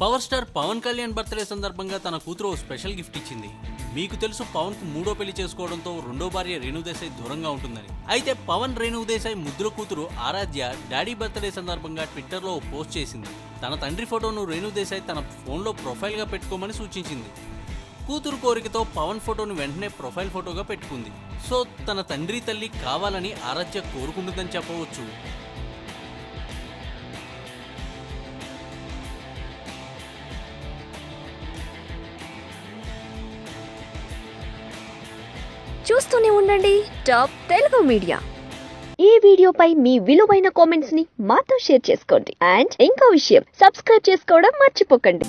Power star Pawan Kalyan birthday సందర్భంగా తన కూతురు ఓ స్పెషల్ గిఫ్ట్ ఇచ్చింది. మీకు తెలుసు పవన్కు మూడో పెళ్ళి చేసుకోవడంతో రెండో భార్య రేణు దేశాయ్ దూరంగా ఉంటుందని. అయితే పవన్ రేణు దేశాయ్ ముద్దుల కూతురు ఆరాధ్య డాడీ బర్త్డే సందర్భంగా ట్విట్టర్లో పోస్ట్ చేసింది. తన తండ్రి ఫోటోను రేణు దేశాయ్ తన ఫోన్లో ప్రొఫైల్గా పెట్టుకోమని సూచించింది. కూతురు కోరికతో పవన్ ఫోటోను వెంటనే ప్రొఫైల్ ఫోటోగా పెట్టుకుంది. సో తన తండ్రి తల్లి కావాలని ఆరాధ్య కోరుకుంటుందని చెప్పవచ్చు. చూస్తూనే ఉండండి టాప్ తెలుగు మీడియా. ఈ వీడియోపై మీ విలువైన కామెంట్స్ని మాతో షేర్ చేసుకోండి. అండ్ ఇంకో విషయం సబ్స్క్రైబ్ చేసుకోవడం మర్చిపోకండి.